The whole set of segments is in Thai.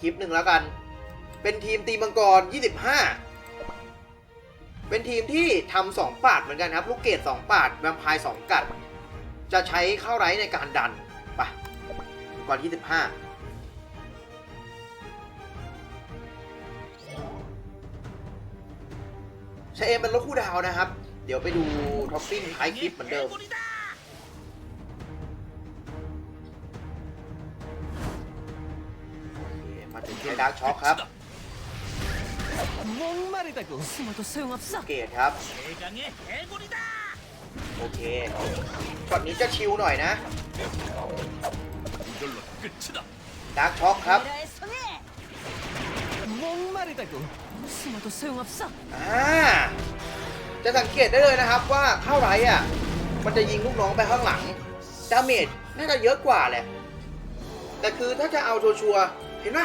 คลิปหนึ่งแล้วกัน เป็นทีมตีมังกร 25 เป็นทีมที่ทำสองปาดเหมือนกันครับ ลูกเกดสองปาดแวมไพร์สองกัด จะใช้เข้าไรในการดันไปมังกร 25ใช้เอมเป็นรถคู่ดาวนะครับ เดี๋ยวไปดูท็อปปิ้งท้ายคลิปเหมือนเดิม เป็นงใช้ดาร์กช็อคครับเกตครับ โอเคช็อตนี้จะชิวหน่อยนะดาร์กช็อคครับอ่าจะสังเกตได้เลยนะครับว่าเข้าไรอะ มันจะยิงลูกน้องไปข้างหลังดาเมจน่าจะเยอะกว่าแหละ แต่คือถ้าจะเอาชัวร์เห็นไหม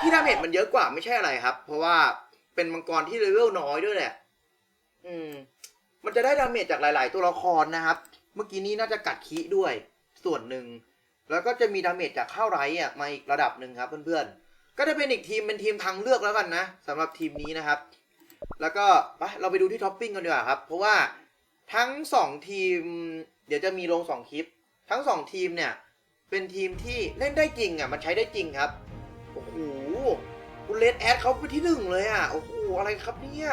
ที่ดาเมจมันเยอะกว่าไม่ใช่อะไรครับ เพราะว่าเป็นมังกรที่เลเวลน้อยด้วยแหละ อืม มันจะได้ดาเมจจากหลาย ๆ ตัวละครนะครับ เมื่อกี้นี้น่าจะกัดคีด้วย ส่วนหนึ่ง แล้วก็จะมีดาเมจจากเข้าไรอะมาอีกระดับหนึ่งครับ เพื่อน ๆ ก็จะเป็นอีกทีมเป็นทีมทางเลือกแล้วกันนะสำหรับทีมนี้นะครับ แล้วก็ไปเราไปดูที่ท็อปปิ้งกันดีกว่าครับ เพราะว่าทั้งสองทีม เดี๋ยวจะมีลงสองคลิป ทั้งสองทีมเนี่ย เป็นทีมที่เล่นได้จริงอะ มันใช้ได้จริงครับ โอ้โหคุณเลดแอดเขาเป็นที่หนึ่งเลยอะ โอ้โห อะไรครับเนี่ย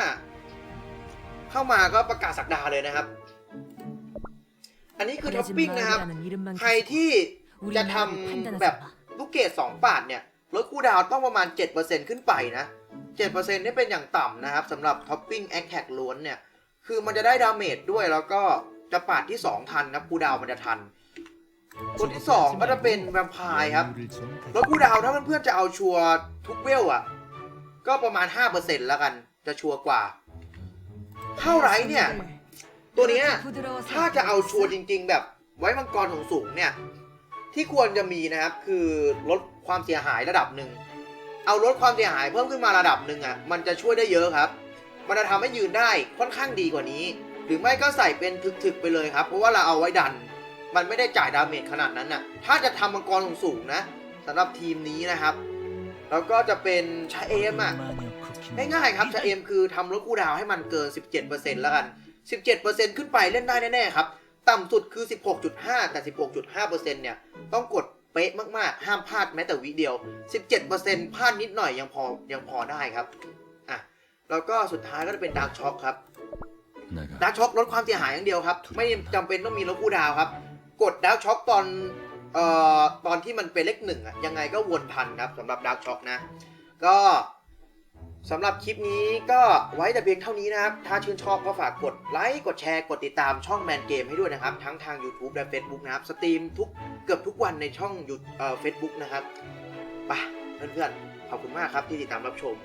เข้ามาก็ประกาศสักดาเลยนะครับ อันนี้คือท็อปปิ้งนะครับ ใครที่จะทำแบบลูกเกดสองปาดเนี่ยลดคู่ดาวต้องประมาณ 7%ขึ้นไปนะ 7%นี่เป็นอย่างต่ำนะครับสำหรับท็อปปิ้งแอคแท็กล้วนเนี่ย คือมันจะได้ดาเมจด้วยแล้วก็จะปาดที่ 2 ทันนะคู่ดาวมันจะทัน ตัวที่2ก็จะเป็นแวมไพร์ครับ แลดคู่ดาวถ้าเพื่อนๆจะเอาชัวร์ทุกเวลอะ ก็ประมาณ 5%แล้วกัน จะชัวร์กว่าเข้าไรเนี่ย ตัวนี้ถ้าจะเอาชัวร์จริง ๆ แบบไว้มังกรของสูงเนี่ย ที่ควรจะมีนะครับ คือลดความเสียหายระดับหนึ่ง เอาลดความเสียหายเพิ่มขึ้นมาระดับหนึ่งอะ มันจะช่วยได้เยอะครับ มันจะทำให้ยืนได้ค่อนข้างดีกว่านี้ หรือไม่ก็ใส่เป็นถึกๆไปเลยครับ เพราะว่าเราเอาไว้ดัน มันไม่ได้จ่ายดาเมจขนาดนั้นน่ะ ถ้าจะทำมังกรสูงๆนะสำหรับทีมนี้นะครับ แล้วก็จะเป็นชาเอมอะง่ายๆครับชาเอมคือทำลดคู่ดาวให้มันเกิน 17%แล้วกัน 17%ขึ้นไปเล่นได้แน่ๆครับ ต่ำสุดคือ 16.5 แต่ 16.5%เนี่ย ต้องกดเป๊ะมากๆ ห้ามพลาดแม้แต่วิเดียว 17%พลาดนิดหน่อยยังพอยังพอได้ครับ อะ แล้วก็สุดท้ายก็จะเป็นดาร์กช็อคครับดาร์กช็อคลดความเสียหายอย่างเดียวครับ ไม่จำเป็นต้องมีลดคู่ดาวครับ กดดาร์กช็อคตอนเอ่อตอนที่มันเป็นเลขหนึ่งอะยังไงก็วนทันครับสำหรับดาร์กช็อคนะ ก็สำหรับคลิปนี้ก็ไว้แต่เพียงเท่านี้นะครับ ถ้าชื่นชอบก็ฝากกดไลค์ กดแชร์ กดติดตามช่องแมนเกมให้ด้วยนะครับ ทั้งทาง YouTube และ Facebook นะครับ สตรีมทุกเกือบทุกวันในช่องยูเอ่อเฟซบุ๊กนะครับไปเพื่อนๆ ขอบคุณมากครับที่ติดตามรับชม